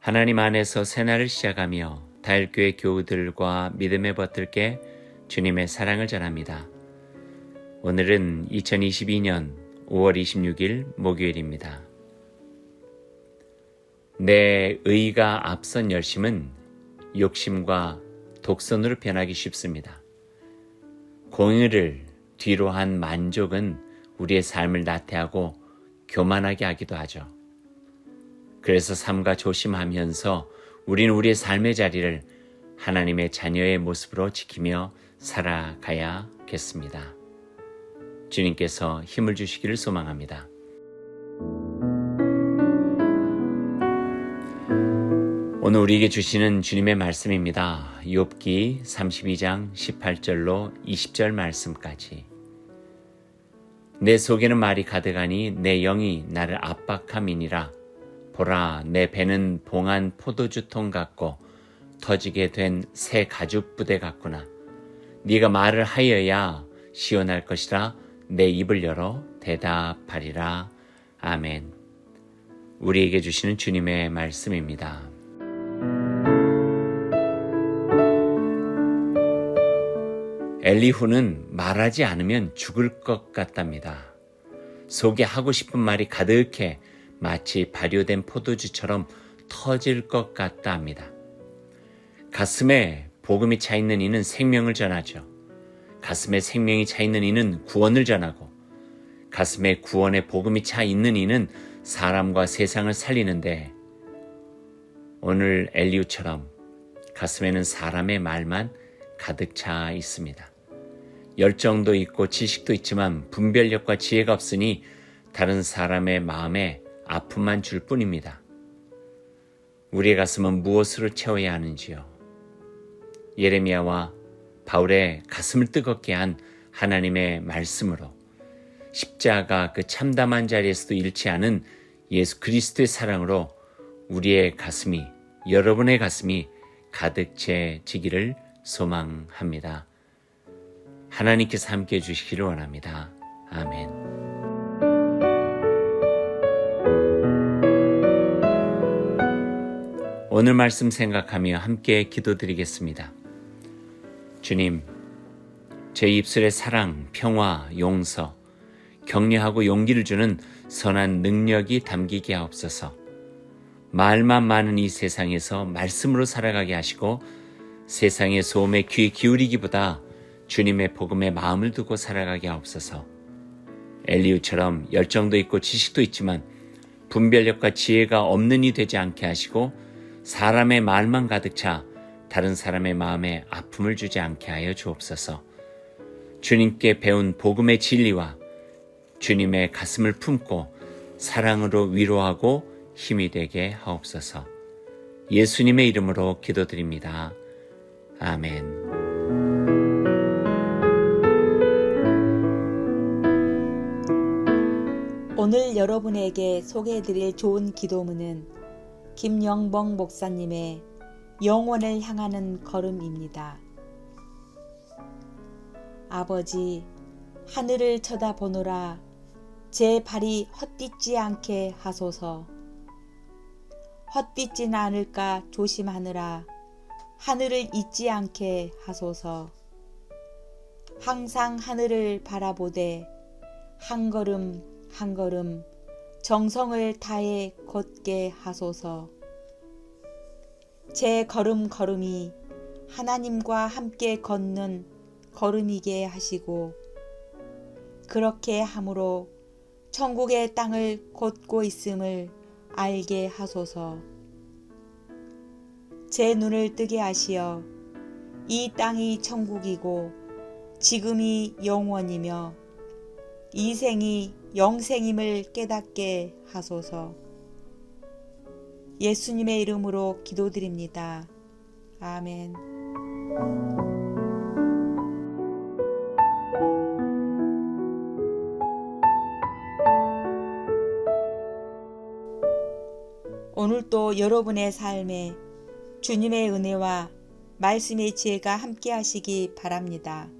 하나님 안에서 새날을 시작하며 다일교회 교우들과 믿음의 버틀께 주님의 사랑을 전합니다. 오늘은 2022년 5월 26일 목요일입니다. 내 의가 앞선 열심은 욕심과 독선으로 변하기 쉽습니다. 공의를 뒤로 한 만족은 우리의 삶을 나태하고 교만하게 하기도 하죠. 그래서 삼가 조심하면서 우리는 우리의 삶의 자리를 하나님의 자녀의 모습으로 지키며 살아가야겠습니다. 주님께서 힘을 주시기를 소망합니다. 오늘 우리에게 주시는 주님의 말씀입니다. 욥기 32장 18절로 20절 말씀까지. 내 속에는 말이 가득하니 내 영이 나를 압박함이니라. 보라 내 배는 봉한 포도주 통 같고 터지게 된 새 가죽 부대 같구나. 네가 말을 하여야 시원할 것이라 내 입을 열어 대답하리라. 아멘. 우리에게 주시는 주님의 말씀입니다. 엘리후는 말하지 않으면 죽을 것 같답니다. 속에 하고 싶은 말이 가득해 마치 발효된 포도주처럼 터질 것 같다 합니다. 가슴에 복음이 차 있는 이는 생명을 전하죠. 가슴에 생명이 차 있는 이는 구원을 전하고 가슴에 구원의 복음이 차 있는 이는 사람과 세상을 살리는데 오늘 엘리우처럼 가슴에는 사람의 말만 가득 차 있습니다. 열정도 있고 지식도 있지만 분별력과 지혜가 없으니 다른 사람의 마음에 아픔만 줄 뿐입니다. 우리의 가슴은 무엇으로 채워야 하는지요? 예레미야와 바울의 가슴을 뜨겁게 한 하나님의 말씀으로 십자가 그 참담한 자리에서도 잃지 않은 예수 그리스도의 사랑으로 우리의 가슴이 여러분의 가슴이 가득 채지기를 소망합니다. 하나님께서 함께 해 주시기를 원합니다. 아멘. 오늘 말씀 생각하며 함께 기도드리겠습니다. 주님, 제 입술에 사랑, 평화, 용서, 격려하고 용기를 주는 선한 능력이 담기게 하옵소서. 말만 많은 이 세상에서 말씀으로 살아가게 하시고 세상의 소음에 귀 기울이기보다 주님의 복음에 마음을 두고 살아가게 하옵소서. 엘리우처럼 열정도 있고 지식도 있지만 분별력과 지혜가 없는 이 되지 않게 하시고 사람의 말만 가득 차 다른 사람의 마음에 아픔을 주지 않게 하여 주옵소서. 주님께 배운 복음의 진리와 주님의 가슴을 품고 사랑으로 위로하고 힘이 되게 하옵소서. 예수님의 이름으로 기도드립니다. 아멘. 오늘 여러분에게 소개해드릴 좋은 기도문은 김영봉 목사님의 영원을 향하는 걸음입니다. 아버지, 하늘을 쳐다보노라 제 발이 헛디지 않게 하소서. 헛디지는 않을까 조심하느라 하늘을 잊지 않게 하소서. 항상 하늘을 바라보되 한 걸음 한 걸음 정성을 다해 걷게 하소서. 제 걸음 걸음이 하나님과 함께 걷는 걸음이게 하시고 그렇게 함으로 천국의 땅을 걷고 있음을 알게 하소서. 제 눈을 뜨게 하시어 이 땅이 천국이고 지금이 영원이며 이 생이 영생임을 깨닫게 하소서. 예수님의 이름으로 기도드립니다. 아멘. 오늘도 여러분의 삶에 주님의 은혜와 말씀의 지혜가 함께 하시기 바랍니다.